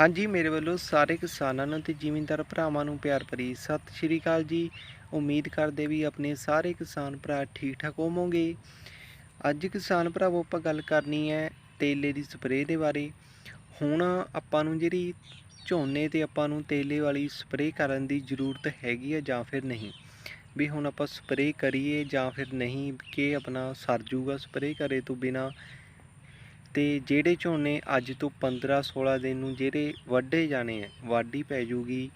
ਹਾਂਜੀ, ਮੇਰੇ ਵੱਲੋਂ ਸਾਰੇ ਕਿਸਾਨਾਂ ਨੂੰ ਤੇ ਜ਼ਿਮੀਂਦਾਰ ਭਰਾਵਾਂ ਨੂੰ ਪਿਆਰ ਭਰੀ ਸਤਿ ਸ਼੍ਰੀ ਅਕਾਲ ਜੀ। ਉਮੀਦ ਕਰਦੇ ਵੀ ਆਪਣੇ ਸਾਰੇ ਕਿਸਾਨ ਭਰਾ ਠੀਕ ਠਾਕ ਹੋਵੋਗੇ। ਅੱਜ ਕਿਸਾਨ ਭਰਾਵੋ, ਆਪਾਂ ਗੱਲ ਕਰਨੀ ਹੈ ਤੇਲੇ ਦੀ ਸਪਰੇਅ ਦੇ ਬਾਰੇ। ਹੁਣ ਆਪਾਂ ਨੂੰ ਜਿਹੜੀ ਝੋਨੇ ਤੇ ਆਪਾਂ ਨੂੰ ਤੇਲੇ ਵਾਲੀ ਸਪਰੇਅ ਕਰਨ ਦੀ ਜ਼ਰੂਰਤ ਹੈਗੀ ਆ ਜਾਂ ਫਿਰ ਨਹੀਂ? ਵੀ ਹੁਣ ਆਪਾਂ ਸਪਰੇਅ ਕਰੀਏ ਜਾਂ ਫਿਰ ਨਹੀਂ, ਕਿ ਆਪਣਾ ਸਰ ਜੂਗਾ ਸਪਰੇਅ ਕਰੇ ਤੋਂ ਬਿਨਾ? ਤੇ ਜਿਹੜੇ ਝੋਨੇ ਅੱਜ ਤੋਂ 15 16 ਦਿਨ ਨੂੰ ਜਿਹੜੇ ਵੱਢੇ ਜਾਣੇ ਆ, ਵਾਢੀ ਪੈ ਜੂਗੀ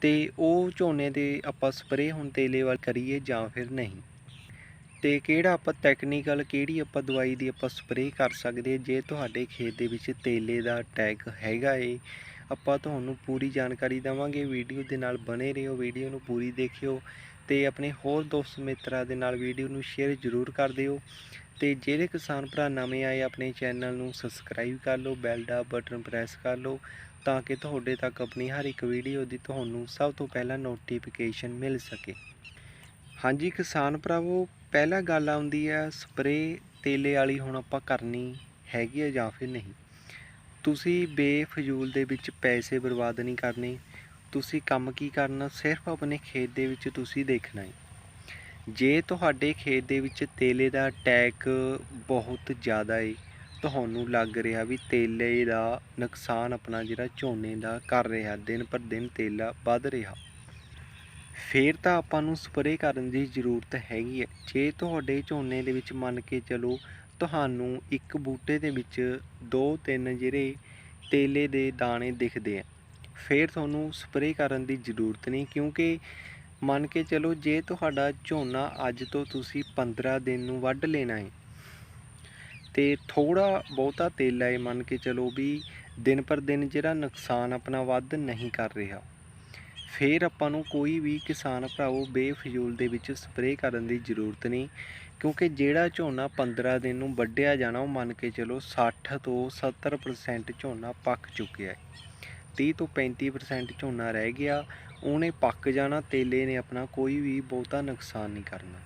ਤੇ ਉਹ ਝੋਨੇ ਦੇ ਆਪਾਂ ਸਪਰੇਅ ਹੁਣ ਤੇਲੇ ਵਾਲ ਕਰੀਏ ਜਾਂ ਫਿਰ ਨਹੀਂ? ਤੇ ਕਿਹੜਾ ਆਪਾਂ ਟੈਕਨੀਕਲ ਕਿਹੜੀ ਆਪਾਂ ਦਵਾਈ ਦੀ ਆਪਾਂ ਸਪਰੇਅ ਕਰ ਸਕਦੇ ਜੇ ਤੁਹਾਡੇ ਖੇਤ ਦੇ ਵਿੱਚ ਤੇਲੇ ਦਾ ਟੈਗ ਹੈਗਾ ਏ, ਆਪਾਂ ਤੁਹਾਨੂੰ ਪੂਰੀ ਜਾਣਕਾਰੀ ਦੇਵਾਂਗੇ। ਵੀਡੀਓ ਦੇ ਨਾਲ ਬਣੇ ਰਹੋ, ਵੀਡੀਓ ਨੂੰ ਪੂਰੀ ਦੇਖਿਓ ਤੇ ਆਪਣੇ ਹੋਰ ਦੋਸਤ ਮਿੱਤਰਾਂ ਦੇ ਨਾਲ ਵੀਡੀਓ ਨੂੰ ਸ਼ੇਅਰ ਜ਼ਰੂਰ ਕਰ ਦਿਓ। ਤੇ ਜਿਹੜੇ ਕਿਸਾਨ ਭਰਾ ਨਵੇਂ ਆਏ ਆਪਣੇ ਚੈਨਲ ਨੂੰ ਸਬਸਕ੍ਰਾਈਬ ਕਰ ਲਓ ਬੈਲ ਦਾ ਬਟਨ ਪ੍ਰੈਸ ਕਰ ਲਓ, ਤਾਂ ਕਿ ਤੁਹਾਡੇ ਤੱਕ ਆਪਣੀ ਹਰ ਇੱਕ ਵੀਡੀਓ ਦੀ ਤੁਹਾਨੂੰ ਸਭ ਤੋਂ ਪਹਿਲਾਂ ਨੋਟੀਫਿਕੇਸ਼ਨ ਮਿਲ ਸਕੇ। ਹਾਂਜੀ ਕਿਸਾਨ ਭਰਾਵੋ, ਪਹਿਲਾ ਗੱਲ ਆਉਂਦੀ ਹੈ ਸਪਰੇਅ ਤੇਲੇ ਵਾਲੀ ਹੁਣ ਆਪਾਂ ਕਰਨੀ ਹੈਗੀ ਹੈ ਜਾਂ ਫਿਰ ਨਹੀਂ। ਤੁਸੀਂ ਬੇਫਜ਼ੂਲ ਦੇ ਵਿੱਚ ਪੈਸੇ ਬਰਬਾਦ ਨਹੀਂ ਕਰਨੇ, ਤੁਸੀਂ ਕੰਮ ਕੀ ਕਰਨਾ, ਸਿਰਫ ਆਪਣੇ ਖੇਤ ਦੇ ਵਿੱਚ ਤੁਸੀਂ ਦੇਖਣਾ ਹੈ ਜੇ ਤੁਹਾਡੇ ਖੇਤ ਦੇ ਵਿੱਚ ਤੇਲੇ ਦਾ ਅਟੈਕ ਬਹੁਤ ਜ਼ਿਆਦਾ ਏ, ਤੁਹਾਨੂੰ ਲੱਗ ਰਿਹਾ ਵੀ ਤੇਲੇ ਦਾ ਨੁਕਸਾਨ ਆਪਣਾ ਜਿਹੜਾ ਝੋਨੇ ਦਾ ਕਰ ਰਿਹਾ, ਦਿਨ ਪਰ ਦਿਨ ਤੇਲਾ ਵੱਧ ਰਿਹਾ। ਫੇਰ ਤਾਂ ਆਪਾਂ ਨੂੰ ਸਪਰੇਅ ਕਰਨ ਦੀ ਜ਼ਰੂਰਤ ਹੈਗੀ ਹੈ ਜੇ ਤੁਹਾਡੇ ਝੋਨੇ ਦੇ ਵਿੱਚ ਮੰਨ ਕੇ ਚਲੋ ਤੁਹਾਨੂੰ ਇੱਕ ਬੂਟੇ ਦੇ ਵਿੱਚ ਦੋ ਤਿੰਨ ਜਿਹੜੇ ਤੇਲੇ ਦੇ ਦਾਣੇ ਦਿਖਦੇ ਆ, ਫੇਰ ਤੁਹਾਨੂੰ ਸਪਰੇਅ ਕਰਨ ਦੀ ਜ਼ਰੂਰਤ ਨਹੀਂ ਕਿਉਂਕਿ ਮੰਨ ਕੇ ਚਲੋ ਜੇ ਤੁਹਾਡਾ ਝੋਨਾ ਅੱਜ ਤੋਂ ਤੁਸੀਂ 15 ਦਿਨ ਨੂੰ ਵੱਢ ਲੈਣਾ ਹੈ ਤੇ ਥੋੜਾ ਬਹੁਤਾ ਤੇਲਾ ਹੈ ਮੰਨ ਕੇ ਚਲੋ ਵੀ ਦਿਨ ਪਰ ਦਿਨ ਜਿਹੜਾ ਨੁਕਸਾਨ ਆਪਣਾ ਵੱਧ ਨਹੀਂ ਕਰ ਰਿਹਾ, ਫੇਰ ਆਪਾਂ ਨੂੰ ਕੋਈ ਵੀ ਕਿਸਾਨ ਭਰਾਵੋ ਬੇਫਜ਼ੂਲ ਦੇ ਵਿੱਚ ਸਪਰੇਅ ਕਰਨ ਦੀ ਜ਼ਰੂਰਤ ਨਹੀਂ, ਕਿਉਂਕਿ ਜਿਹੜਾ ਝੋਨਾ 15 ਦਿਨ ਨੂੰ ਵੱਢਿਆ ਜਾਣਾ ਉਹ ਮੰਨ ਕੇ ਚਲੋ 60 ਤੋਂ 70% ਝੋਨਾ ਪੱਕ ਚੁੱਕਿਆ ਹੈ 30 ਤੋਂ 35% ਝੋਨਾ ਰਹਿ ਗਿਆ ਉਹਨੇ ਪੱਕ ਜਾਣਾ, ਤੇਲੇ ਨੇ ਆਪਣਾ ਕੋਈ ਵੀ ਬਹੁਤਾ ਨੁਕਸਾਨ ਨਹੀਂ ਕਰਨਾ।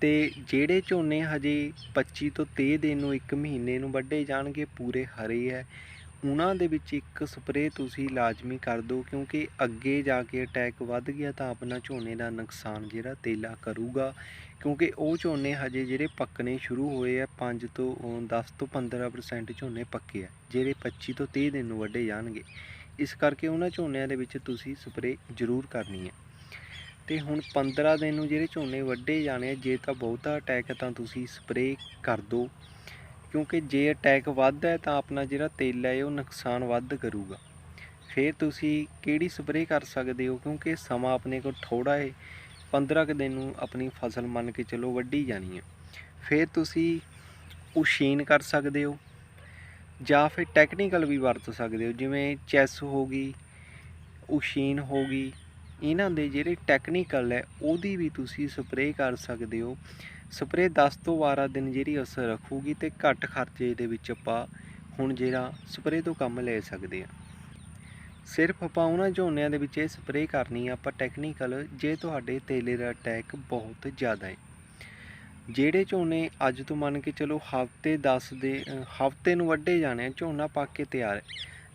ਤੇ ਜਿਹੜੇ ਝੋਨੇ ਹਜੇ 25 ਤੋਂ 30 ਦਿਨ ਨੂੰ, ਇੱਕ ਮਹੀਨੇ ਨੂੰ ਵੱਢੇ ਜਾਣਗੇ, ਪੂਰੇ ਹਰੇ ਹੈ। ਉਹਨਾਂ ਦੇ ਵਿੱਚ ਇੱਕ ਸਪਰੇਅ ਤੁਸੀਂ ਲਾਜ਼ਮੀ ਕਰ ਦਿਓ, ਕਿਉਂਕਿ ਅੱਗੇ ਜਾ ਕੇ ਅਟੈਕ ਵੱਧ ਗਿਆ ਤਾਂ ਆਪਣਾ ਝੋਨੇ ਦਾ ਨੁਕਸਾਨ ਜਿਹੜਾ ਤੇਲਾ ਕਰੂਗਾ। ਕਿਉਂਕਿ ਉਹ ਝੋਨੇ ਹਜੇ ਜਿਹੜੇ ਪੱਕਣੇ ਸ਼ੁਰੂ ਹੋਏ ਆ 5 ਤੋਂ, ਅਹ 10 ਤੋਂ 15% ਝੋਨੇ ਪੱਕੇ ਆ, ਜਿਹੜੇ 25 ਤੋਂ 30 ਦਿਨ ਨੂੰ ਵੱਢੇ ਜਾਣਗੇ। ਇਸ ਕਰਕੇ ਉਹਨਾਂ ਝੋਨਿਆਂ ਦੇ ਵਿੱਚ ਤੁਸੀਂ ਸਪਰੇਅ ਜ਼ਰੂਰ ਕਰਨੀ ਹੈ। ਤੇ ਹੁਣ 15 ਦਿਨ ਨੂੰ ਜਿਹੜੇ ਝੋਨੇ ਵੱਢੇ ਜਾਣੇ ਜੇ ਤਾਂ ਬਹੁਤਾ ਅਟੈਕ ਹੈ ਤਾਂ ਤੁਸੀਂ ਸਪਰੇਅ ਕਰ ਦਿਓ। ਕਿਉਂਕਿ ਜੇ ਅਟੈਕ ਵੱਧਦਾ ਹੈ ਤਾਂ ਆਪਣਾ ਜਿਹੜਾ ਤੇਲ ਹੈ ਉਹ ਨੁਕਸਾਨ ਵੱਧ ਕਰੂਗਾ। ਫਿਰ ਤੁਸੀਂ ਕਿਹੜੀ ਸਪਰੇਅ ਕਰ ਸਕਦੇ ਹੋ? ਕਿਉਂਕਿ ਸਮਾਂ ਆਪਣੇ ਕੋਲ ਥੋੜਾ ਹੈ। 15 ਕੁ ਦਿਨ ਨੂੰ ਆਪਣੀ ਫਸਲ ਮੰਨ ਕੇ ਚਲੋ ਵੱਢੀ ਜਾਣੀ ਹੈ। ਫਿਰ ਤੁਸੀਂ ਉਸ਼ੀਨ ਕਰ ਸਕਦੇ ਹੋ। ਜਾਂ ਫਿਰ ਟੈਕਨੀਕਲ ਵੀ ਵਰਤ ਸਕਦੇ ਹੋ, ਜਿਵੇਂ ਚੈਸ ਹੋ ਗਈ ਉਸ਼ੀਨ ਹੋ ਗਈ, ਇਹਨਾਂ ਦੇ ਜਿਹੜੇ ਟੈਕਨੀਕਲ ਹੈ, ਉਹਦੀ ਵੀ ਤੁਸੀਂ ਸਪਰੇਅ ਕਰ ਸਕਦੇ ਹੋ। ਸਪਰੇਅ 10 ਤੋਂ 12 ਦਿਨ ਜਿਹੜੀ ਅਸਰ ਰੱਖੂਗੀ ਤੇ ਘੱਟ ਖਰਚੇ ਦੇ ਵਿੱਚ ਆਪਾਂ ਹੁਣ ਜਿਹੜਾ ਸਪਰੇਅ ਤੋਂ ਕੰਮ ਲੈ ਸਕਦੇ ਹਾਂ। ਸਿਰਫ ਆਪਾਂ ਉਹਨਾਂ ਝੋਨਿਆਂ ਦੇ ਵਿੱਚ ਇਹ ਸਪਰੇਅ ਕਰਨੀ ਆ, ਆਪਾਂ ਟੈਕਨੀਕਲ ਜੇ ਤੁਹਾਡੇ ਤੇਲੇ ਦਾ ਅਟੈਕ ਬਹੁਤ ਜ਼ਿਆਦਾ ਹੈ। ਜਿਹੜੇ ਝੋਨੇ ਅੱਜ ਤੋਂ ਮੰਨ ਕੇ ਚਲੋ ਹਫ਼ਤੇ 10 ਦੇ ਹਫ਼ਤੇ ਨੂੰ ਵੱਢੇ ਜਾਣੇ ਆ, ਝੋਨਾ ਪੱਕ ਕੇ ਤਿਆਰ ਹੈ।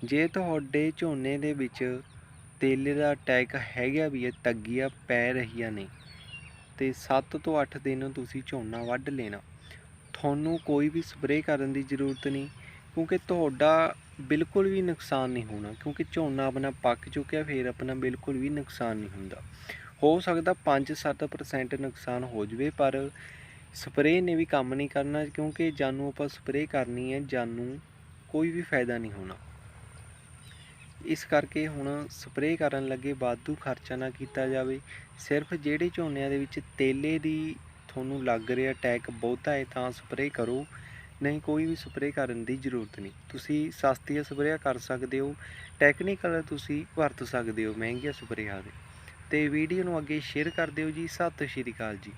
ਜੇ ਤੁਹਾਡੇ ਝੋਨੇ ਦੇ ਵਿੱਚ ਤੇਲੇ ਦਾ ਅਟੈਕ ਹੈਗਾ ਵੀ ਹੈ, ਤੱਗੀਆਂ ਪੈ ਰਹੀਆਂ ਨੇ, ਤੇ 7 ਤੋਂ 8 ਦਿਨ ਤੁਸੀਂ ਝੋਨਾ ਵੱਢ ਲੈਣਾ। ਤੁਹਾਨੂੰ ਕੋਈ ਵੀ ਸਪਰੇਅ ਕਰਨ ਦੀ ਜ਼ਰੂਰਤ ਨਹੀਂ, ਕਿਉਂਕਿ ਤੁਹਾਡਾ ਬਿਲਕੁਲ ਵੀ ਨੁਕਸਾਨ ਨਹੀਂ ਹੋਣਾ, ਕਿਉਂਕਿ ਝੋਨਾ ਆਪਣਾ ਪੱਕ ਚੁੱਕਿਆ, ਫਿਰ ਆਪਣਾ ਬਿਲਕੁਲ ਵੀ ਨੁਕਸਾਨ ਨਹੀਂ ਹੁੰਦਾ। ਹੋ ਸਕਦਾ 5-7% ਨੁਕਸਾਨ ਹੋ ਜਵੇ, ਪਰ ਸਪਰੇਅ ਨੇ ਵੀ ਕੰਮ ਨਹੀਂ ਕਰਨਾ ਕਿਉਂਕਿ ਜਾਨੂੰ ਆਪਾਂ ਸਪਰੇਅ ਕਰਨੀ ਹੈ, ਜਾਨੂੰ ਕੋਈ ਵੀ ਫਾਇਦਾ ਨਹੀਂ ਹੋਣਾ। ਇਸ ਕਰਕੇ ਹੁਣ ਸਪਰੇਅ ਕਰਨ ਲੱਗੇ ਵਾਧੂ ਖਰਚਾ ਨਾ ਕੀਤਾ ਜਾਵੇ। ਸਿਰਫ ਜਿਹੜੇ ਝੋਨਿਆਂ ਦੇ ਵਿੱਚ ਤੇਲੇ ਦੀ ਤੁਹਾਨੂੰ ਲੱਗ ਰਿਹਾ ਅਟੈਕ ਬਹੁਤਾ ਹੈ, ਤਾਂ ਸਪਰੇਅ ਕਰੋ। ਨਹੀਂ, ਕੋਈ ਵੀ ਸਪਰੇਅ ਕਰਨ ਦੀ ਜ਼ਰੂਰਤ ਨਹੀਂ। ਤੁਸੀਂ ਸਸਤੀਆਂ ਸਪਰੇਅ ਕਰ ਸਕਦੇ ਹੋ, ਟੈਕਨੀਕਲ ਤੁਸੀਂ ਵਰਤ ਸਕਦੇ ਹੋ, ਮਹਿੰਗੀਆਂ ਸਪਰੇਆਂ ਦੇ। ਤੇ ਵੀਡੀਓ ਨੂੰ ਅੱਗੇ ਸ਼ੇਅਰ ਕਰ ਦਿਓ ਜੀ। ਸਤਿ ਸ਼੍ਰੀ ਅਕਾਲ ਜੀ।